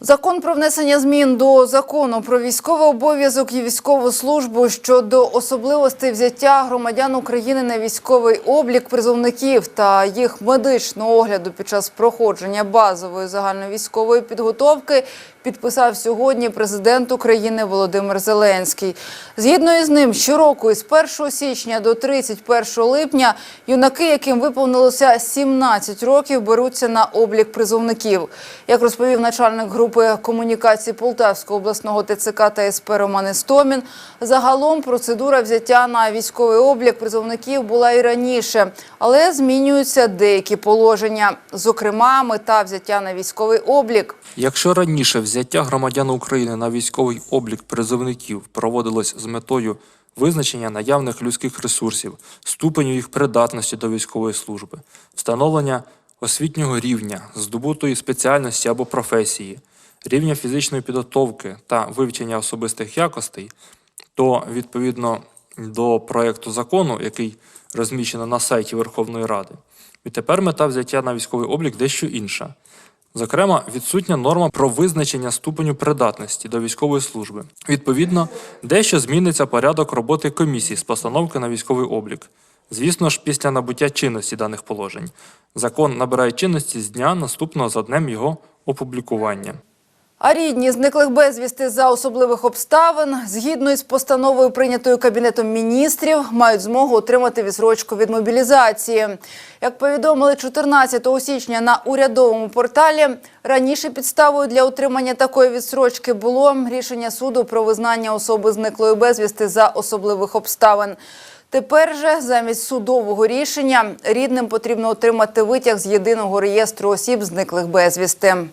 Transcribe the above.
Закон про внесення змін до закону про військовий обов'язок і військову службу щодо особливостей взяття громадян України на військовий облік призовників та їх медичного огляду під час проходження базової загальновійськової підготовки підписав сьогодні президент України Володимир Зеленський. Згідно із ним, щороку із 1 січня до 31 липня юнаки, яким виповнилося 17 років, беруться на облік призовників. Як розповів начальник групи комунікації Полтавського обласного ТЦК та СП Роман Істомін, загалом процедура взяття на військовий облік призовників була і раніше, але змінюються деякі положення. Зокрема, мета взяття на військовий облік. Якщо раніше взяття громадян України на військовий облік призовників проводилось з метою визначення наявних людських ресурсів, ступеню їх придатності до військової служби, встановлення освітнього рівня, здобутої спеціальності або професії, рівня фізичної підготовки та вивчення особистих якостей, то відповідно до проекту закону, який розміщено на сайті Верховної Ради, відтепер мета взяття на військовий облік дещо інша. Зокрема, відсутня норма про визначення ступеню придатності до військової служби. Відповідно, дещо зміниться порядок роботи комісії з постановки на військовий облік. Звісно ж, після набуття чинності даних положень. Закон набирає чинності з дня наступного за днем його опублікування. А рідні зниклих безвісти за особливих обставин, згідно із постановою, прийнятою Кабінетом міністрів, мають змогу отримати відсрочку від мобілізації. Як повідомили 14 січня на урядовому порталі, раніше підставою для отримання такої відсрочки було рішення суду про визнання особи зниклої безвісти за особливих обставин. Тепер же замість судового рішення рідним потрібно отримати витяг з єдиного реєстру осіб зниклих безвісти.